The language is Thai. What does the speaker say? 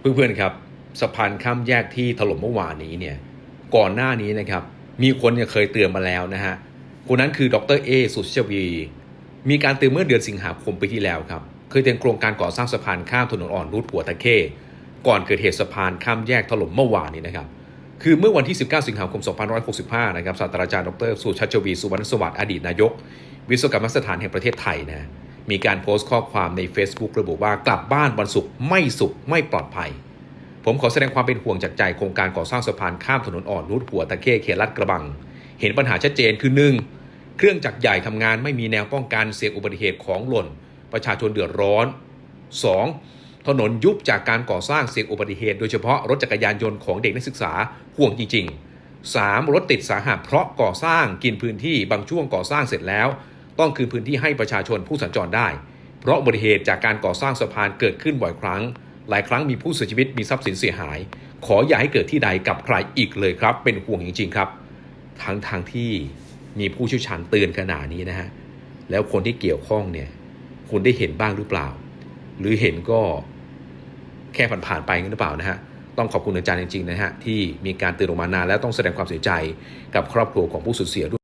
เพื่อนๆครับสะพานข้ามแยกที่ถล่มเมื่อวานนี้เนี่ยก่อนหน้านี้นะครับมีคนเนี่ยเคยเตือนมาแล้วนะฮะคนนั้นคือดรเอสุชวี มีการเตือนเมื่อเดือนสิงหาคมปีที่แล้วครับเคยเตือนโครงการก่อสร้างสะพานข้ามถนนอ่อนรุดหัวตะเข้ก่อนเกิดเหตุสะพานข้ามแยกถล่มเมื่อวานนี้นะครับคือเมื่อวันที่ 19 สิงหาคม 2565 นะครับศาสตราจารย์ดรสุชัชวีสุวรรณสวัสดิ์อดีตนายก วิศวกรรมสถานแห่งประเทศไทยนะ มีการโพสต์ข้อความใน Facebook ระบุว่ากลับบ้านวันศุกร์ไม่สุขไม่ปลอดภัย ผมขอแสดงความเป็นห่วงจากใจโครงการก่อสร้างสะพานข้ามถนนอ่อนนุดหัวตะเข้เขตลาดกระบัง เห็นปัญหาชัดเจนคือ 1. เครื่องจักรใหญ่ทำงานไม่มีแนวป้องกันเสี่ยงอุบัติเหตุของหล่น ประชาชนเดือดร้อน 2. ถนนยุบจากการก่อสร้างเสี่ยงอุบัติเหตุ โดยเฉพาะรถจักรยานยนต์ของเด็กนักศึกษาห่วงจริง ๆ 3. รถติดสาหัสเพราะก่อสร้างกินพื้นที่บางช่วงก่อสร้างเสร็จแล้ว ต้องคืนพื้นที่ให้ประชาชนผู้สัญจรได้ เพราะอุบัติเหตุจากการก่อสร้างสะพานเกิดขึ้นบ่อยครั้ง หลายครั้งมีผู้เสียชีวิตมีทรัพย์สินเสียหาย ขออย่าให้เกิดที่ใดกับใครอีกเลยครับ เป็นห่วงจริง ๆ ครับ ทั้งทางที่มีผู้เชี่ยวชาญเตือนขนาดนี้นะฮะแล้วคนที่เกี่ยวข้องเนี่ยคุณได้เห็นบ้างหรือเปล่า หรือเห็นก็แค่ผ่านๆไปงั้นหรือเปล่านะฮะต้องขอบคุณอาจารย์จริงๆนะฮะที่มีการเตือนออกมานานแล้วต้องแสดงความเสียใจกับครอบครัวของผู้สูญเสียด้วย